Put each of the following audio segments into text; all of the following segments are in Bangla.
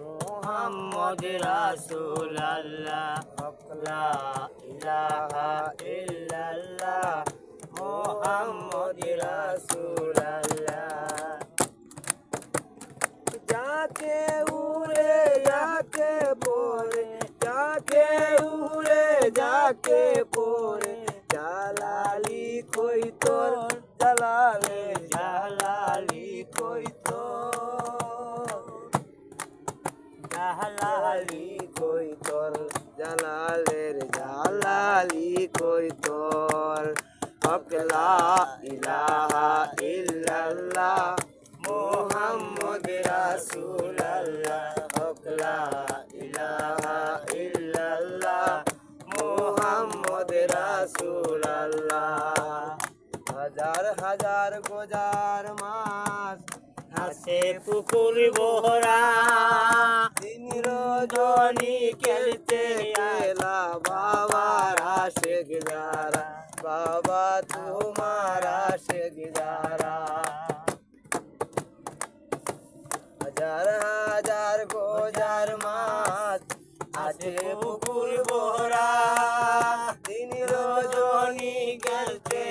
মোহাম্মদ রাসূলুল্লাহ লা ইলাহা ইল্লাল্লাহ মোহাম্মদ রাসূলুল্লাহ যাকে উড়ে, যাকে পরে যাকে উড়ে, যাকে পরে জালালি কই তোর? জালালে জালালি জালালি কই তোর? হকলা ইলাহা ইল্লাল্লাহ, মোহাম্মদ রাসূলুল্লাহ। হকলা ইলাহা ইল্লাল্লাহ, মোহাম্মদ রাসূলুল্লাহ। হাজার হাজার গোজার মাস হাসে পুকুর বহরা দিন রজনী খেলতে এলা বাবার বাবা তোমার আশেক যারা। হাজার হাজার গোজার মাছ আছে পুকুর বহরা দিন রজনী খেলতে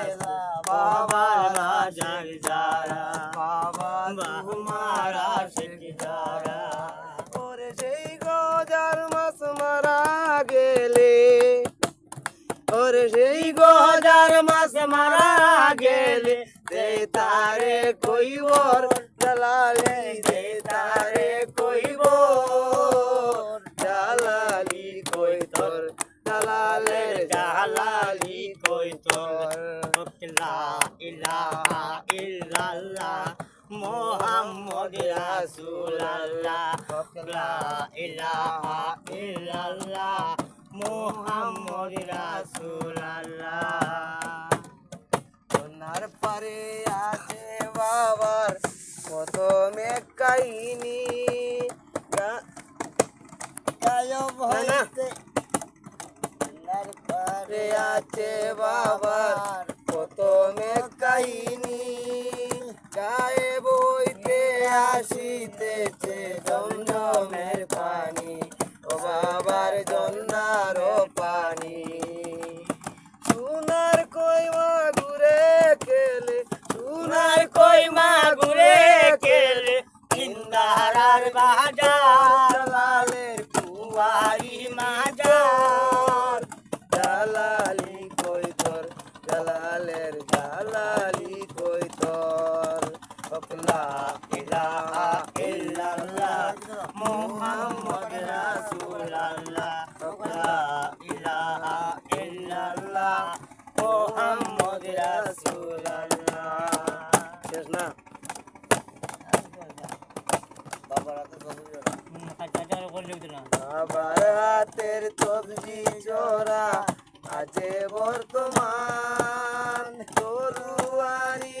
এলা বাবার বাজার যারা, বাবা তোমার ওরে সেই গজার মাছ মারা গেলে দে তারে কইবর জালালি দে তারে কইবর জালালি কই তোর জালালের জালালি কই তোর। লা ইলাহা ইল্লাল্লাহ, মোহাম্মদ রাসূলুল্লাহ। লা ইলাহা ইল্লাল্লাহ মোহাম্মদ রাসূলুল্লাহ। সোনার পারে আছে বাবার কত মে কাহিনী গায়ব হইতে সোনার পারে আছে বাবার জালালি কই তোর? হকলা ইলাহা ইল্লাল্লাহ মুহাম্মদ রাসূলুল্লাহ। লা ইলাহা ইল্লাল্লাহ মুহাম্মদ রাসূলুল্লাহ। শেষ না? বাবার হাতের সবজি চোরা আছে বর্তমান তরুয়ারি